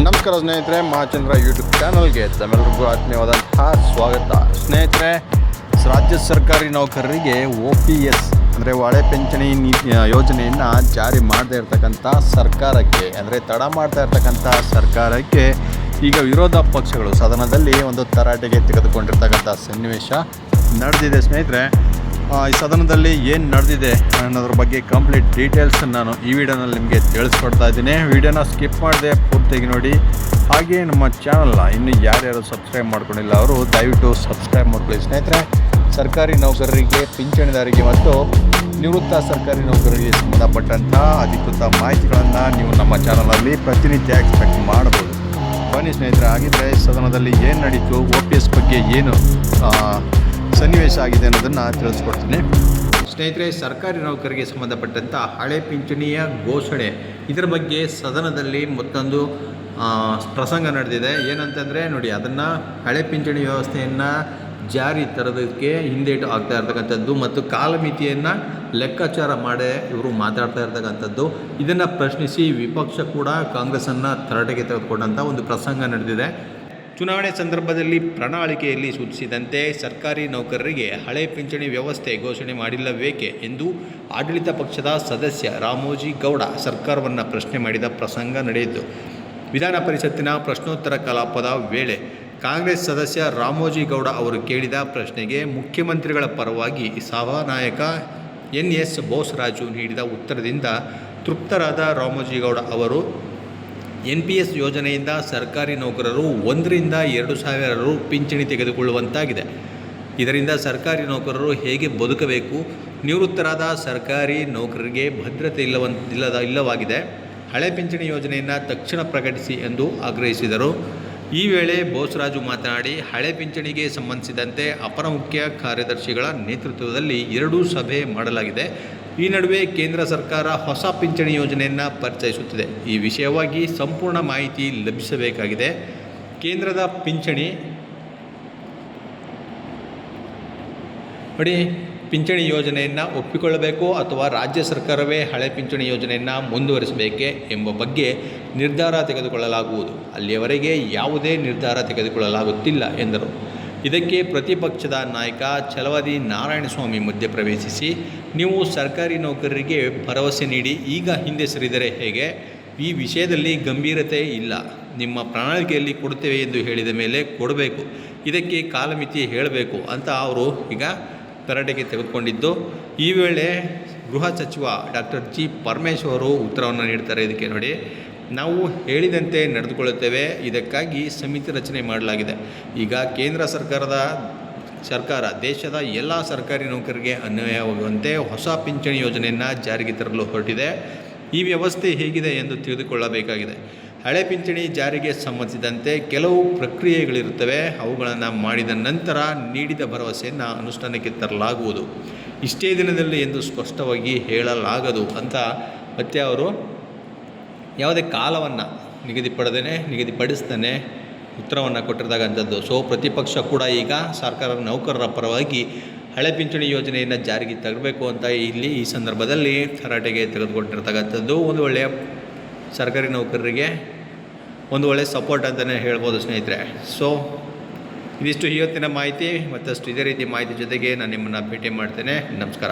ನಮಸ್ಕಾರ ಸ್ನೇಹಿತರೆ, ಮಹಾಚಂದ್ರ ಯೂಟ್ಯೂಬ್ ಚಾನಲ್ಗೆ ತಮ್ಮೆಲ್ಲರಿಗೂ ಆತ್ಮೀಯವಾದಂತಹ ಸ್ವಾಗತ. ಸ್ನೇಹಿತರೆ ರಾಜ್ಯ ಸರ್ಕಾರಿ ನೌಕರರಿಗೆ ಒ ಪಿ ಎಸ್ ಅಂದರೆ ಒಳೆ ಪಿಂಚಣಿ ನೀತಿ ಯೋಜನೆಯನ್ನು ಜಾರಿ ಮಾಡದೇ ಇರತಕ್ಕಂಥ ಸರ್ಕಾರಕ್ಕೆ, ಅಂದರೆ ತಡ ಮಾಡ್ತಾ ಇರ್ತಕ್ಕಂಥ ಸರ್ಕಾರಕ್ಕೆ ಈಗ ವಿರೋಧ ಪಕ್ಷಗಳು ಸದನದಲ್ಲಿ ಒಂದು ತರಾಟೆಗೆ ತೆಗೆದುಕೊಂಡಿರ್ತಕ್ಕಂಥ ಸನ್ನಿವೇಶ ನಡೆದಿದೆ ಸ್ನೇಹಿತರೆ. ಈ ಸದನದಲ್ಲಿ ಏನು ನಡೆದಿದೆ ಅನ್ನೋದ್ರ ಬಗ್ಗೆ ಕಂಪ್ಲೀಟ್ ಡೀಟೇಲ್ಸ್ ನಾನು ಈ ವಿಡಿಯೋನಲ್ಲಿ ನಿಮಗೆ ತಿಳಿಸ್ಕೊಡ್ತಾ ಇದ್ದೀನಿ. ವಿಡಿಯೋನ ಸ್ಕಿಪ್ ಮಾಡದೆ ಪೂರ್ತಿಯಾಗಿ ನೋಡಿ. ಹಾಗೆ ನಮ್ಮ ಚಾನಲ್ನ ಇನ್ನು ಯಾರ್ಯಾರು ಸಬ್ಸ್ಕ್ರೈಬ್ ಮಾಡ್ಕೊಂಡಿಲ್ಲ ಅವರು ದಯವಿಟ್ಟು ಸಬ್ಸ್ಕ್ರೈಬ್ ಮಾಡ್ಕೊಳ್ಳಿ. ಸ್ನೇಹಿತರೆ, ಸರ್ಕಾರಿ ನೌಕರರಿಗೆ ಪಿಂಚಣಿದಾರರಿಗೆ ಮತ್ತು ನಿವೃತ್ತ ಸರ್ಕಾರಿ ನೌಕರರಿಗೆ ಸಂಬಂಧಪಟ್ಟಂಥ ಅಧಿಕೃತ ಮಾಹಿತಿಗಳನ್ನು ನೀವು ನಮ್ಮ ಚಾನಲಲ್ಲಿ ಪ್ರತಿನಿತ್ಯ ಎಕ್ಸ್ಪೆಕ್ಟ್ ಮಾಡ್ಬೋದು ಬನ್ನಿ ಸ್ನೇಹಿತರೆ, ಹಾಗಿದ್ರೆ ಸದನದಲ್ಲಿ ಏನು ನಡೀತು ಎಸ್ ಬಗ್ಗೆ ಏನು ಸನ್ನಿವೇಶ ಆಗಿದೆ ಅನ್ನೋದನ್ನು ತಿಳಿಸ್ಕೊಡ್ತೀನಿ. ಸ್ನೇಹಿತರೆ, ಸರ್ಕಾರಿ ನೌಕರಿಗೆ ಸಂಬಂಧಪಟ್ಟಂಥ ಹಳೆ ಪಿಂಚಣಿಯ ಘೋಷಣೆ. ಇದರ ಬಗ್ಗೆ ಸದನದಲ್ಲಿ ಮತ್ತೊಂದು ಪ್ರಸಂಗ ನಡೆದಿದೆ. ಏನಂತಂದರೆ, ನೋಡಿ, ಅದನ್ನು ಹಳೆ ಪಿಂಚಣಿ ವ್ಯವಸ್ಥೆಯನ್ನು ಜಾರಿ ತರೋದಕ್ಕೆ ಹಿಂದೇಟು ಆಗ್ತಾ ಇರ್ತಕ್ಕಂಥದ್ದು ಮತ್ತು ಕಾಲಮಿತಿಯನ್ನು ಲೆಕ್ಕಾಚಾರ ಮಾಡೇ ಇವರು ಮಾತಾಡ್ತಾ ಇರ್ತಕ್ಕಂಥದ್ದು. ಇದನ್ನು ಪ್ರಶ್ನಿಸಿ ವಿಪಕ್ಷ ಕೂಡ ಕಾಂಗ್ರೆಸ್ಸನ್ನು ತರಾಟೆಗೆ ತೆಗೆದುಕೊಂಡಂಥ ಒಂದು ಪ್ರಸಂಗ ನಡೆದಿದೆ. ಚುನಾವಣೆ ಸಂದರ್ಭದಲ್ಲಿ ಪ್ರಣಾಳಿಕೆಯಲ್ಲಿ ಸೂಚಿಸಿದಂತೆ ಸರ್ಕಾರಿ ನೌಕರರಿಗೆ ಹಳೆ ಪಿಂಚಣಿ ವ್ಯವಸ್ಥೆ ಘೋಷಣೆ ಮಾಡಿಲ್ಲಬೇಕೆ ಎಂದು ಆಡಳಿತ ಪಕ್ಷದ ಸದಸ್ಯ ರಾಮೋಜಿ ಗೌಡ ಸರ್ಕಾರವನ್ನು ಪ್ರಶ್ನೆ ಮಾಡಿದ ಪ್ರಸಂಗ ನಡೆಯಿತು. ವಿಧಾನ ಪರಿಷತ್ತಿನ ಪ್ರಶ್ನೋತ್ತರ ಕಲಾಪದ ವೇಳೆ ಕಾಂಗ್ರೆಸ್ ಸದಸ್ಯ ರಾಮೋಜಿ ಗೌಡ ಅವರು ಕೇಳಿದ ಪ್ರಶ್ನೆಗೆ ಮುಖ್ಯಮಂತ್ರಿಗಳ ಪರವಾಗಿ ಸಭಾನಾಯಕ ಎನ್ ಎಸ್ ಬೋಸರಾಜು ನೀಡಿದ ಉತ್ತರದಿಂದ ತೃಪ್ತರಾದ ರಾಮೋಜಿ ಗೌಡ ಅವರು ಎನ್ ಪಿ ಎಸ್ ಯೋಜನೆಯಿಂದ ಸರ್ಕಾರಿ ನೌಕರರು ಒಂದರಿಂದ ಎರಡು ಸಾವಿರ ರು ಪಿಂಚಣಿ ತೆಗೆದುಕೊಳ್ಳುವಂತಾಗಿದೆ. ಇದರಿಂದ ಸರ್ಕಾರಿ ನೌಕರರು ಹೇಗೆ ಬದುಕಬೇಕು? ನಿವೃತ್ತರಾದ ಸರ್ಕಾರಿ ನೌಕರರಿಗೆ ಭದ್ರತೆ ಇಲ್ಲವನ್, ಇಲ್ಲದ, ಇಲ್ಲವಾಗಿದೆ. ಹಳೆ ಪಿಂಚಣಿ ಯೋಜನೆಯನ್ನು ತಕ್ಷಣ ಪ್ರಕಟಿಸಿ ಎಂದು ಆಗ್ರಹಿಸಿದರು. ಈ ವೇಳೆ ಬೋಸರಾಜು ಮಾತನಾಡಿ, ಹಳೆ ಪಿಂಚಣಿಗೆ ಸಂಬಂಧಿಸಿದಂತೆ ಅಪರ ಮುಖ್ಯ ಕಾರ್ಯದರ್ಶಿಗಳ ನೇತೃತ್ವದಲ್ಲಿ ಎರಡೂ ಸಭೆ ಮಾಡಲಾಗಿದೆ. ಈ ನಡುವೆ ಕೇಂದ್ರ ಸರ್ಕಾರ ಹೊಸ ಪಿಂಚಣಿ ಯೋಜನೆಯನ್ನು ಪರಿಚಯಿಸುತ್ತಿದೆ. ಈ ವಿಷಯವಾಗಿ ಸಂಪೂರ್ಣ ಮಾಹಿತಿ ಲಭಿಸಬೇಕಾಗಿದೆ. ಕೇಂದ್ರದ ಪಿಂಚಣಿ ನೋಡಿ ಪಿಂಚಣಿ ಯೋಜನೆಯನ್ನು ಒಪ್ಪಿಕೊಳ್ಳಬೇಕು ಅಥವಾ ರಾಜ್ಯ ಸರ್ಕಾರವೇ ಹಳೆ ಪಿಂಚಣಿ ಯೋಜನೆಯನ್ನು ಮುಂದುವರಿಸಬೇಕೆ ಎಂಬ ಬಗ್ಗೆ ನಿರ್ಧಾರ ತೆಗೆದುಕೊಳ್ಳಲಾಗುವುದು. ಅಲ್ಲಿಯವರೆಗೆ ಯಾವುದೇ ನಿರ್ಧಾರ ತೆಗೆದುಕೊಳ್ಳಲಾಗುತ್ತಿಲ್ಲ ಎಂದರು. ಇದಕ್ಕೆ ಪ್ರತಿಪಕ್ಷದ ನಾಯಕ ಛಲವಾದಿ ನಾರಾಯಣಸ್ವಾಮಿ ಮಧ್ಯಪ್ರವೇಶಿಸಿ ನೀವು ಸರ್ಕಾರಿ ನೌಕರರಿಗೆ ಭರವಸೆ ನೀಡಿ ಈಗ ಹಿಂದೆ ಸರಿದರೆ ಹೇಗೆ? ಈ ವಿಷಯದಲ್ಲಿ ಗಂಭೀರತೆ ಇಲ್ಲ. ನಿಮ್ಮ ಪ್ರಣಾಳಿಕೆಯಲ್ಲಿ ಕೊಡುತ್ತೇವೆ ಎಂದು ಹೇಳಿದ ಮೇಲೆ ಕೊಡಬೇಕು. ಇದಕ್ಕೆ ಕಾಲಮಿತಿ ಹೇಳಬೇಕು ಅಂತ ಅವರು ಈಗ ತರಾಟೆಗೆ ತೆಗೆದುಕೊಂಡಿದ್ದು, ಈ ವೇಳೆ ಗೃಹ ಸಚಿವ ಡಾಕ್ಟರ್ ಜಿ ಪರಮೇಶ್ವರು ಉತ್ತರವನ್ನು ನೀಡ್ತಾರೆ. ಇದಕ್ಕೆ ನೋಡಿ ನಾವು ಹೇಳಿದಂತೆ ನಡೆದುಕೊಳ್ಳುತ್ತೇವೆ. ಇದಕ್ಕಾಗಿ ಸಮಿತಿ ರಚನೆ ಮಾಡಲಾಗಿದೆ. ಈಗ ಕೇಂದ್ರ ಸರ್ಕಾರದ ಸರ್ಕಾರ ದೇಶದ ಎಲ್ಲ ಸರ್ಕಾರಿ ನೌಕರರಿಗೆ ಅನ್ವಯವಾಗುವಂತೆ ಹೊಸ ಪಿಂಚಣಿ ಯೋಜನೆಯನ್ನು ಜಾರಿಗೆ ತರಲು ಹೊರಟಿದೆ. ಈ ವ್ಯವಸ್ಥೆ ಹೇಗಿದೆ ಎಂದು ತಿಳಿದುಕೊಳ್ಳಬೇಕಾಗಿದೆ. ಹಳೆ ಪಿಂಚಣಿ ಜಾರಿಗೆ ಸಂಬಂಧಿಸಿದಂತೆ ಕೆಲವು ಪ್ರಕ್ರಿಯೆಗಳಿರುತ್ತವೆ. ಅವುಗಳನ್ನು ಮಾಡಿದ ನಂತರ ನೀಡಿದ ಭರವಸೆಯನ್ನು ಅನುಷ್ಠಾನಕ್ಕೆ ತರಲಾಗುವುದು. ಇಷ್ಟೇ ದಿನದಲ್ಲಿ ಎಂದು ಸ್ಪಷ್ಟವಾಗಿ ಹೇಳಲಾಗದು ಅಂತ ಮತ್ತೆ ಅವರು ಯಾವುದೇ ಕಾಲವನ್ನು ನಿಗದಿಪಡದೇ ನಿಗದಿಪಡಿಸ್ತಾನೆ ಉತ್ತರವನ್ನು ಕೊಟ್ಟಿರ್ತಕ್ಕಂಥದ್ದು ಸೊ ಪ್ರತಿಪಕ್ಷ ಕೂಡ ಈಗ ಸರ್ಕಾರ ನೌಕರರ ಪರವಾಗಿ ಹಳೆ ಪಿಂಚಣಿ ಯೋಜನೆಯನ್ನು ಜಾರಿಗೆ ತರಬೇಕು ಅಂತ ಇಲ್ಲಿ ಈ ಸಂದರ್ಭದಲ್ಲಿ ತರಾಟೆಗೆ ತೆಗೆದುಕೊಂಡಿರ್ತಕ್ಕಂಥದ್ದು. ಒಂದು ಒಳ್ಳೆಯ ಸರ್ಕಾರಿ ನೌಕರರಿಗೆ ಒಂದು ಒಳ್ಳೆಯ ಸಪೋರ್ಟ್ ಅಂತಲೇ ಹೇಳ್ಬೋದು ಸ್ನೇಹಿತರೆ. ಸೊ ಇದಿಷ್ಟು ಇವತ್ತಿನ ಮಾಹಿತಿ, ಮತ್ತಷ್ಟು ಇದೇ ರೀತಿ ಮಾಹಿತಿ ಜೊತೆಗೆ ನಾನು ನಿಮ್ಮನ್ನು ಭೇಟಿ ಮಾಡ್ತೇನೆ. ನಮಸ್ಕಾರ.